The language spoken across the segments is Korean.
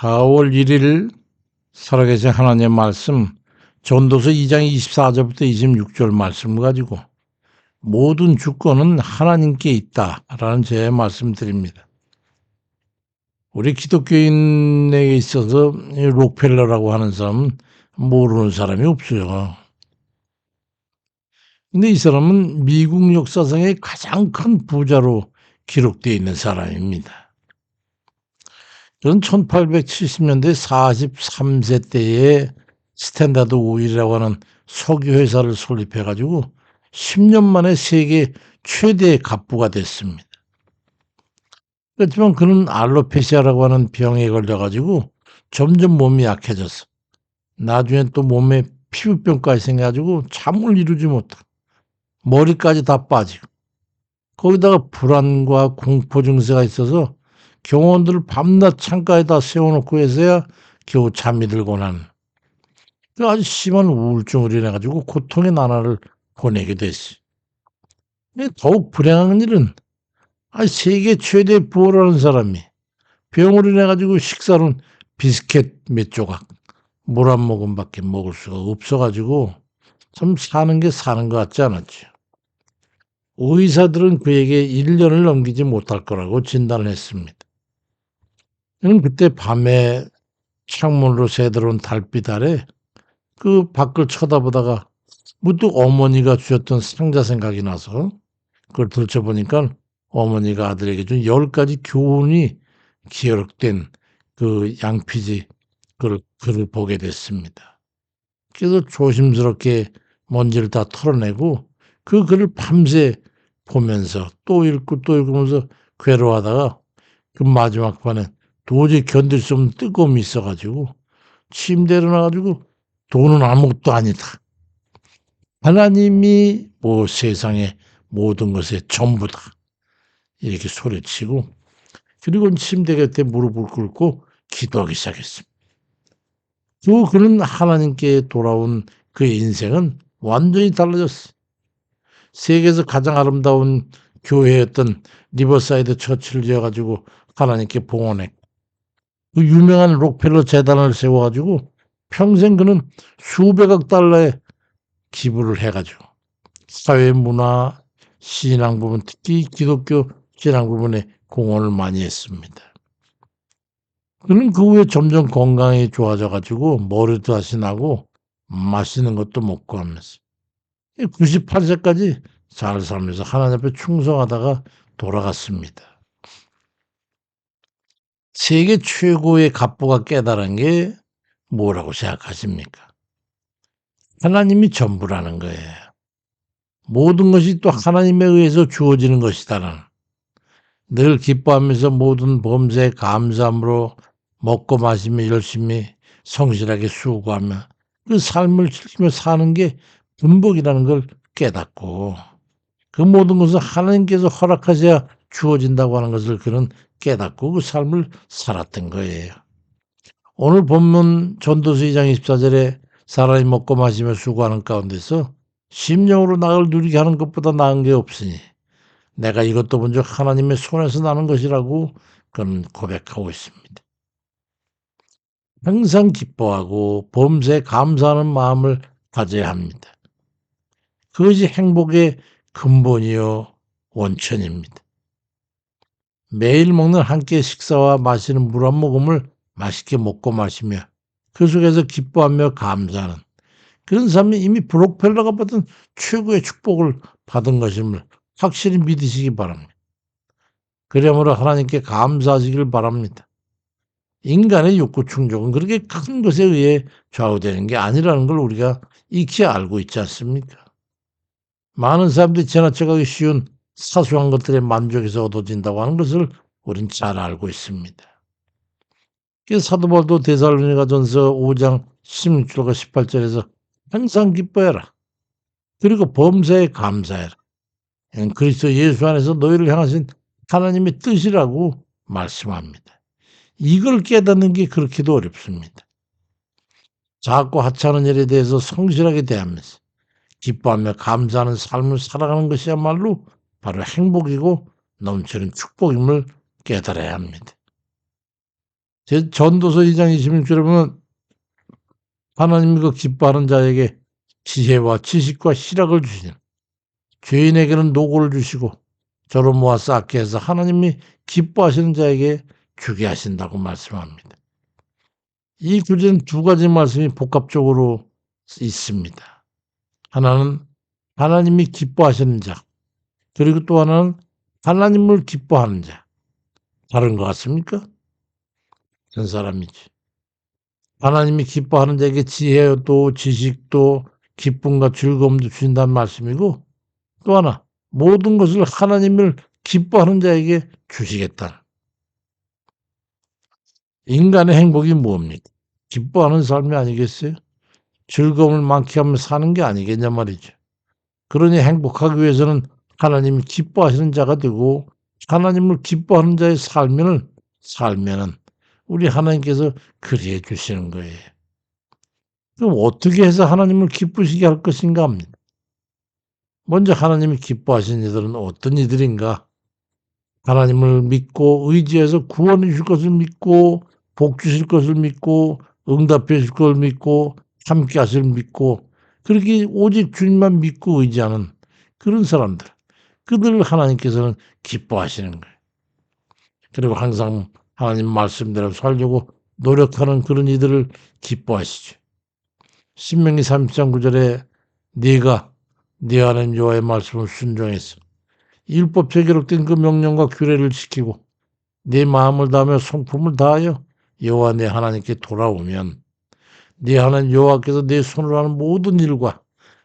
4월 1일 살아계신 하나님의 말씀 전도서 2장 24절부터 26절 말씀을 가지고 모든 주권은 하나님께 있다라는 제 말씀드립니다. 우리 기독교인에게 있어서 이 록펠러라고 하는 사람은 모르는 사람이 없어요. 근데 이 사람은 미국 역사상의 가장 큰 부자로 기록되어 있는 사람입니다. 저는 1870년대 43세 때에 스탠다드 오일이라고 하는 석유 회사를 설립해 가지고 10년 만에 세계 최대 갑부가 됐습니다. 그렇지만 그는 알로페시아라고 하는 병에 걸려 가지고 점점 몸이 약해졌어. 나중에 또 몸에 피부병까지 생겨 가지고 잠을 이루지 못하고 머리까지 다 빠지고 거기다가 불안과 공포 증세가 있어서 경호원들을 밤낮 창가에다 세워놓고 해서야 겨우 잠이 하는 그 아주 심한 우울증을 인해 가지고 고통의 나날을 보내게. 근데 더욱 불행한 일은 아 세계 최대 부호라는 사람이 병으로 인해 가지고 식사는 비스켓 몇 조각, 물 한 모금밖에 먹을 수가 없어 가지고 참 사는 게 사는 것 같지 않았죠. 의사들은 그에게 1년을 넘기지 못할 거라고 진단을 했습니다. 저는 그때 밤에 창문으로 새들어온 달빛 아래 그 밖을 쳐다보다가 문득 어머니가 주셨던 상자 생각이 나서 그걸 들춰보니까 어머니가 아들에게 준 열 가지 교훈이 기록된 그 양피지 그걸, 글을 보게 됐습니다. 그래서 조심스럽게 먼지를 다 털어내고 그 글을 밤새 보면서 또 읽고 또 읽으면서 괴로워하다가 그 마지막 판에 도저히 견딜 수 없는 뜨거움이 있어가지고 침대에 일어나가지고 돈은 아무것도 아니다. 하나님이 뭐 세상의 모든 것의 전부다. 이렇게 소리치고 그리고 침대 곁에 무릎을 꿇고 기도하기 시작했습니다. 그 그는 하나님께 돌아온 그의 인생은 완전히 달라졌어. 세계에서 가장 아름다운 교회였던 리버사이드 처치를 지어가지고 하나님께 봉헌했고 그 유명한 록펠러 재단을 세워가지고 평생 그는 수백억 달러의 기부를 해가지고 사회 문화 신앙 부분 특히 기독교 신앙 부분에 공헌을 많이 했습니다. 그는 그 후에 점점 건강이 좋아져 가지고 머리도 다시 나고 맛있는 것도 먹고 하면서 98세까지 잘 살면서 하나님 앞에 충성하다가 돌아갔습니다. 세계 최고의 갑부가 깨달은 게 뭐라고 생각하십니까? 하나님이 전부라는 거예요. 모든 것이 또 하나님에 의해서 주어지는 것이다는 늘 기뻐하면서 모든 범죄에 감사함으로 먹고 마시며 열심히 성실하게 수고하며 그 삶을 즐기며 사는 게 분복이라는 걸 깨닫고 그 모든 것은 하나님께서 허락하셔야 주어진다고 하는 것을 그는 깨닫고 그 삶을 살았던 거예요. 오늘 본문 전도서 2장 24절에 사람이 먹고 마시며 수고하는 가운데서 심령으로 낙을 누리게 하는 것보다 나은 게 없으니 내가 이것도 먼저 하나님의 손에서 나는 것이라고 그는 고백하고 있습니다. 항상 기뻐하고 범사에 감사하는 마음을 가져야 합니다. 그것이 행복의 근본이요 원천입니다. 매일 먹는 한끼 식사와 마시는 물 한 모금을 맛있게 먹고 마시며 그 속에서 기뻐하며 감사하는 그런 삶이 이미 브록펠러가 받은 최고의 축복을 받은 것임을 확실히 믿으시기 바랍니다. 그러므로 하나님께 감사하시길 바랍니다. 인간의 욕구 충족은 그렇게 큰 것에 의해 좌우되는 게 아니라는 걸 우리가 익히 알고 있지 않습니까? 많은 사람들이 지나쳐가기 쉬운 사소한 것들의 만족에서 얻어진다고 하는 것을 우린 잘 알고 있습니다. 그래서 사도 바울도 데살로니가 전서 5장 16절과 18절에서 항상 기뻐해라. 그리고 범사에 감사해라. 그리스도 예수 안에서 너희를 향하신 하나님의 뜻이라고 말씀합니다. 이걸 깨닫는 게 그렇게도 어렵습니다. 작고 하찮은 일에 대해서 성실하게 대하면서 기뻐하며 감사하는 삶을 살아가는 것이야말로 바로 행복이고 넘치는 축복임을 깨달아야 합니다. 제 전도서 2장 26절에 보면 하나님이 그 기뻐하는 자에게 지혜와 지식과 희락을 주시는 죄인에게는 노고를 주시고 저로 모아 쌓게 해서 하나님이 기뻐하시는 자에게 주게 하신다고 말씀합니다. 이 구절은 두 가지 말씀이 복합적으로 있습니다. 하나는 하나님이 기뻐하시는 자, 그리고 또 하나는 하나님을 기뻐하는 자. 다른 것 같습니까? 전 사람이지. 하나님이 기뻐하는 자에게 지혜도 지식도 기쁨과 즐거움도 주신다는 말씀이고 또 하나 모든 것을 하나님을 기뻐하는 자에게 주시겠다. 인간의 행복이 뭡니까? 기뻐하는 삶이 아니겠어요? 즐거움을 많게 하며 사는 게 아니겠냐 말이죠. 그러니 행복하기 위해서는 하나님이 기뻐하시는 자가 되고 하나님을 기뻐하는 자의 삶을 살면은 우리 하나님께서 그리해 주시는 거예요. 그럼 어떻게 해서 하나님을 기쁘시게 할 것인가 합니다. 먼저 하나님이 기뻐하신 이들은 어떤 이들인가? 하나님을 믿고 의지해서 구원해 줄 것을 믿고 복 주실 것을 믿고 응답해 줄 것을 믿고 함께 하실 믿고 그렇게 오직 주님만 믿고 의지하는 그런 사람들. 그들을 하나님께서는 기뻐하시는 거예요. 그리고 항상 하나님 말씀대로 살려고 노력하는 그런 이들을 기뻐하시죠. 신명기 30장 9절에 네가 네 하나님 여호와의 말씀을 순종해서 율법에 기록된 그 명령과 규례를 지키고 네 마음을 다하며 성품을 다하여 여호와 내 하나님께 돌아오면 네 하나님 여호와께서 내 손으로 하는 모든 일과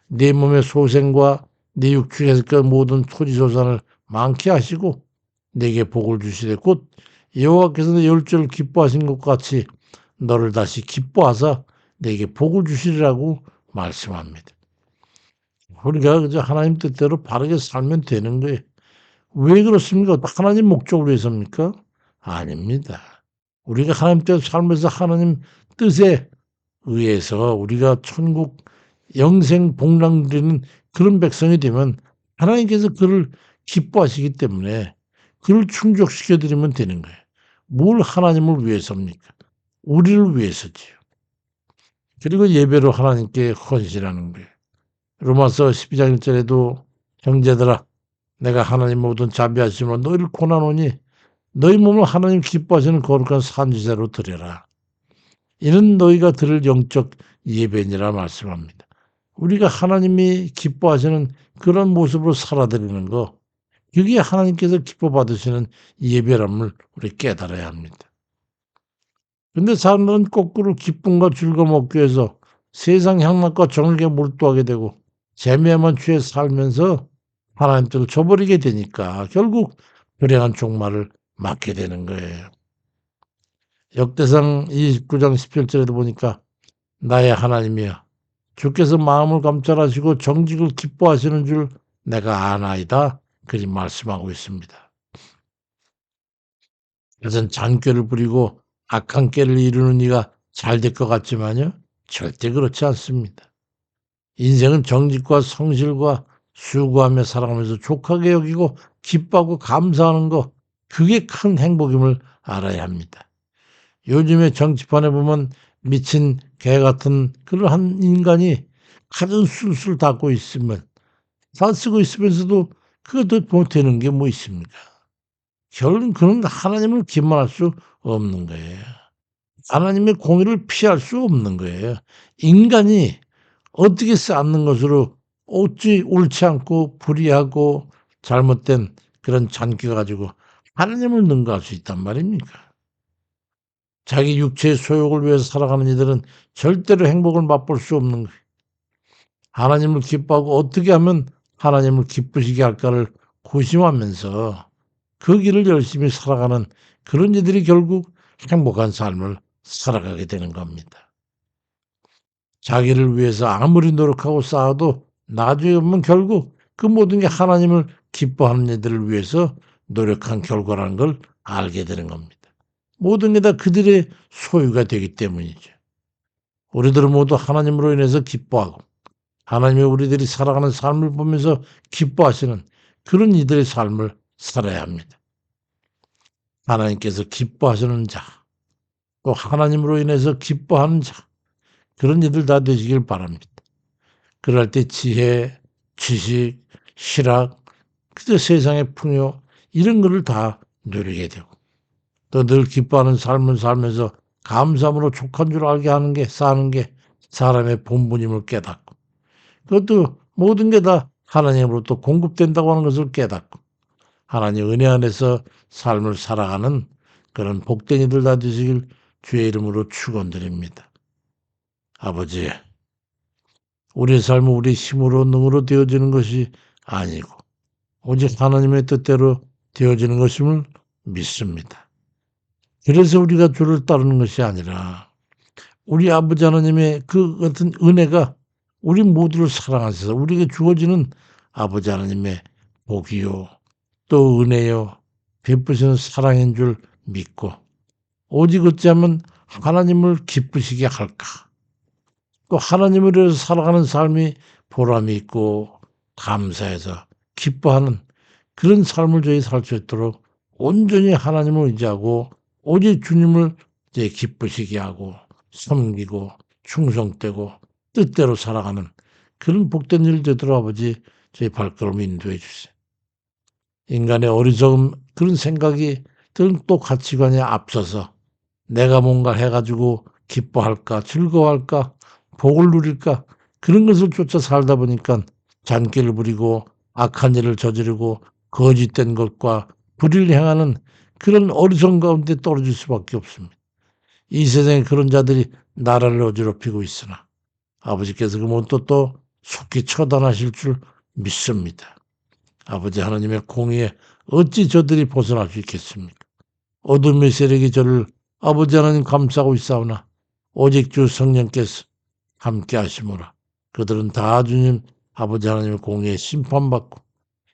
네 몸의 소생과 네 육축에서 그 모든 토지소산을 많게 하시고 내게 복을 주시되 곧 여호와께서 내 열조를 기뻐하신 것 같이 너를 다시 기뻐하사 내게 복을 주시리라고 말씀합니다. 우리가 그저 하나님 뜻대로 바르게 살면 되는 거예요. 왜 그렇습니까? 하나님 목적을 위해서입니까? 아닙니다. 우리가 하나님 뜻 살면서 하나님 뜻에 의해서 우리가 천국 영생 복랑 누리는 그런 백성이 되면 하나님께서 그를 기뻐하시기 때문에 그를 충족시켜 드리면 되는 거예요. 뭘 하나님을 위해서입니까? 우리를 위해서지요. 그리고 예배로 하나님께 헌신하는 거예요. 로마서 12장 1절에도 형제들아 내가 하나님 모든 자비하심으로 너희를 고난오니 너희 몸을 하나님 기뻐하시는 거룩한 산지제로 드려라. 이는 너희가 들을 영적 예배니라 말씀합니다. 우리가 하나님이 기뻐하시는 그런 모습으로 살아드리는 거, 그게 하나님께서 기뻐 받으시는 예배람을 우리 깨달아야 합니다. 근데 사람들은 거꾸로 기쁨과 즐거움 얻기 위해서 세상 향락과 정욕에 몰두하게 되고 재미에만 취해 살면서 하나님 뜻을 저버리게 되니까 결국 불행한 종말을 맞게 되는 거예요. 역대상 29장 17절에도 보니까 나의 하나님이여 주께서 마음을 감찰하시고 정직을 기뻐하시는 줄 내가 아나이다. 그리 말씀하고 있습니다. 그것은 장꾀를 부리고 악한 꾀를 이루는 이가 잘 될 것 같지만요. 절대 그렇지 않습니다. 인생은 정직과 성실과 수고하며 살아가면서 족하게 여기고 기뻐하고 감사하는 것 그게 큰 행복임을 알아야 합니다. 요즘에 정치판에 보면 미친 개 같은 그런 한 인간이 가진 술술 닦고 있으면 다 쓰고 있으면서도 그것도 못되는 게 뭐 있습니까? 결국은 그는 하나님을 기만할 수 없는 거예요. 하나님의 공의를 피할 수 없는 거예요. 인간이 어떻게 쌓는 것으로 어찌 옳지 않고 불의하고 잘못된 그런 잔귀 가지고 하나님을 능가할 수 있단 말입니까? 자기 육체의 소욕을 위해서 살아가는 이들은 절대로 행복을 맛볼 수 없는 거예요. 하나님을 기뻐하고 어떻게 하면 하나님을 기쁘시게 할까를 고심하면서 그 길을 열심히 살아가는 그런 이들이 결국 행복한 삶을 살아가게 되는 겁니다. 자기를 위해서 아무리 노력하고 쌓아도 나중에 보면 결국 그 모든 게 하나님을 기뻐하는 이들을 위해서 노력한 결과라는 걸 알게 되는 겁니다. 모든 게 다 그들의 소유가 되기 때문이죠. 우리들은 모두 하나님으로 인해서 기뻐하고 하나님이 우리들이 살아가는 삶을 보면서 기뻐하시는 그런 이들의 삶을 살아야 합니다. 하나님께서 기뻐하시는 자, 또 하나님으로 인해서 기뻐하는 자 그런 이들 다 되시길 바랍니다. 그럴 때 지혜, 지식, 실학, 그저 세상의 풍요 이런 거를 다 누리게 되고 또 늘 기뻐하는 삶을 살면서 감사함으로 족한 줄 알게 하는 게 사는 게 사람의 본분임을 깨닫고 그것도 모든 게 다 하나님으로부터 공급된다고 하는 것을 깨닫고 하나님 은혜 안에서 삶을 살아가는 그런 복된 이들 다 되시길 주의 이름으로 축원드립니다. 아버지, 우리의 삶은 우리 힘으로 능으로 되어지는 것이 아니고 오직 하나님의 뜻대로 되어지는 것임을 믿습니다. 그래서 우리가 주를 따르는 것이 아니라 우리 아버지 하나님의 그 같은 은혜가 우리 모두를 사랑하셔서 우리에게 주어지는 아버지 하나님의 복이요 또 은혜요 베푸시는 사랑인 줄 믿고 오직 어찌하면 하나님을 기쁘시게 할까? 또 하나님을 위해서 살아가는 삶이 보람이 있고 감사해서 기뻐하는 그런 삶을 저희 살 수 있도록 온전히 하나님을 의지하고 오직 주님을 이제 기쁘시게 하고 섬기고 충성되고 뜻대로 살아가는 그런 복된 일 되도록 아버지 저희 발걸음 인도해 주세요. 인간의 어리석음 그런 생각이 또 가치관에 앞서서 내가 뭔가 해가지고 기뻐할까 즐거워할까 복을 누릴까 그런 것을 쫓아 살다 보니까 잔기를 부리고 악한 일을 저지르고 거짓된 것과 불의를 행하는 그런 어리석은 가운데 떨어질 수밖에 없습니다. 이 세상에 그런 자들이 나라를 어지럽히고 있으나 아버지께서 그 모두 또 속히 처단하실 줄 믿습니다. 아버지 하나님의 공의에 어찌 저들이 벗어날 수 있겠습니까? 어둠의 세력이 저를 아버지 하나님 감싸고 있사오나 오직 주 성령께서 함께 하시므라 그들은 다 주님 아버지 하나님의 공의에 심판받고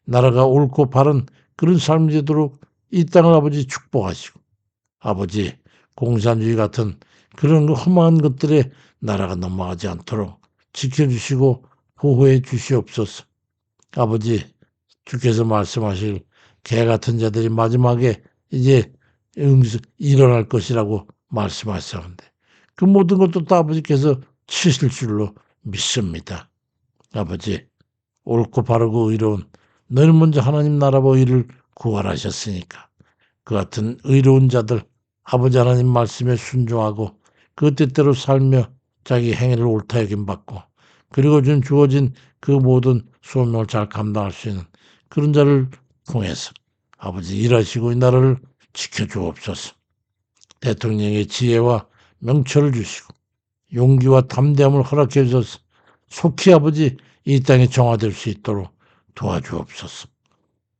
나라가 옳고 바른 그런 삶이 되도록 이 땅을 아버지 축복하시고 아버지 공산주의 같은 그런 그 험한 것들에 나라가 넘어가지 않도록 지켜주시고 보호해 주시옵소서. 아버지 주께서 말씀하실 개 같은 자들이 마지막에 이제 일어날 것이라고 말씀하셨는데 그 모든 것도 다 아버지께서 치실 줄로 믿습니다. 아버지 옳고 바르고 의로운 너는 먼저 하나님 나라와 의를 구원하셨으니까 그 같은 의로운 자들 아버지 하나님 말씀에 순종하고 그 뜻대로 살며 자기 행위를 옳다 여김 받고 그리고 준 주어진 그 모든 소명을 잘 감당할 수 있는 그런 자를 통해서 아버지 일하시고 이 나라를 지켜주옵소서. 대통령의 지혜와 명철을 주시고 용기와 담대함을 허락해 주셔서 속히 아버지 이 땅에 정화될 수 있도록 도와주옵소서.